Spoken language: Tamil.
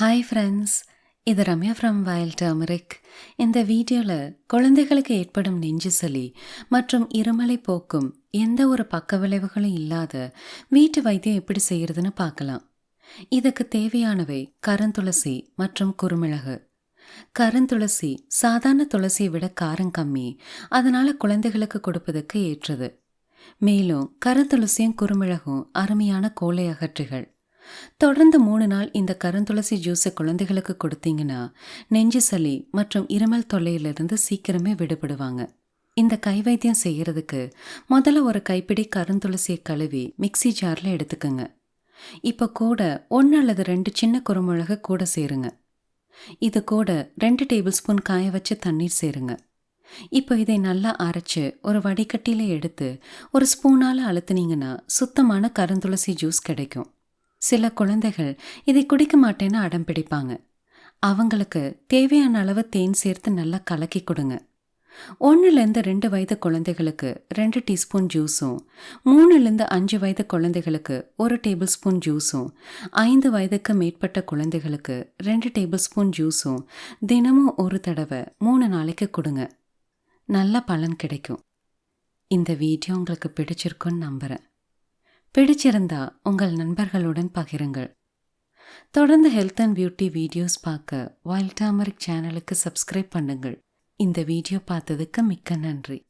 ஹாய் ஃப்ரெண்ட்ஸ் இது ரம்யா ஃப்ரம் வைல்ட் டர்மரிக் இந்த வீடியோவில் குழந்தைகளுக்கு ஏற்படும் நெஞ்சு சளி மற்றும் இருமலை போக்கும் எந்த ஒரு பக்க விளைவுகளும் இல்லாத வீட்டு வைத்தியம் எப்படி செய்கிறதுன்னு பார்க்கலாம். இதுக்கு தேவையானவை கருந்துளசி மற்றும் குறுமிளகு. கருந்துளசி சாதாரண துளசியை விட காரம் கம்மி அதனால் குழந்தைகளுக்கு கொடுப்பதற்கு ஏற்றது. மேலும் கருந்துளசியும் குறுமிளகும் அருமையான கோலை அகற்றிகள். தொடர்ந்து மூணு நாள் இந்த கருந்துளசி ஜூஸை குழந்தைகளுக்கு கொடுத்தீங்கன்னா நெஞ்சு சளி மற்றும் இருமல் தொல்லையிலிருந்து சீக்கிரமே விடுபடுவாங்க. இந்த கைவைத்தியம் செய்யறதுக்கு முதல்ல ஒரு கைப்பிடி கருந்துளசியை கழுவி மிக்ஸி ஜாரில் எடுத்துக்கோங்க. இப்போ கூட ஒன்று அல்லது ரெண்டு சின்ன குறுமிளகு கூட சேருங்க. இது கூட ரெண்டு டேபிள் ஸ்பூன் காய வச்ச தண்ணீர் சேருங்க. இப்போ இதை நல்லா அரைச்சு ஒரு வடிகட்டியில் எடுத்து ஒரு ஸ்பூனால் அழுத்துனீங்கன்னா சுத்தமான கருந்துளசி ஜூஸ் கிடைக்கும். சில குழந்தைகள் இதை குடிக்க மாட்டேன்னு அடம் பிடிப்பாங்க. அவங்களுக்கு தேவையான அளவு தேன் சேர்த்து நல்லா கலக்கி கொடுங்க. ஒன்றுலேருந்து ரெண்டு வயது குழந்தைகளுக்கு ரெண்டு டீஸ்பூன் ஜூஸும் மூணுலேருந்து அஞ்சு வயது குழந்தைகளுக்கு ஒரு டேபிள் ஸ்பூன் ஜூஸும் ஐந்து வயதுக்கு மேற்பட்ட குழந்தைகளுக்கு ரெண்டு டேபிள் ஸ்பூன் ஜூஸும் தினமும் ஒரு தடவை மூணு நாளைக்கு கொடுங்க. நல்ல பலன் கிடைக்கும். இந்த வீடியோ உங்களுக்கு பிடிச்சிருக்குன்னு நம்புகிறேன் பிடிச்சிருந்தா உங்கள் நண்பர்களுடன் பகிருங்கள். தொடர்ந்து ஹெல்த் அண்ட் பியூட்டி வீடியோஸ் பார்க்க வைல்ட் டாமரிக் சேனலுக்கு சப்ஸ்கிரைப் பண்ணுங்கள். இந்த வீடியோ பார்த்ததுக்கு மிக்க நன்றி.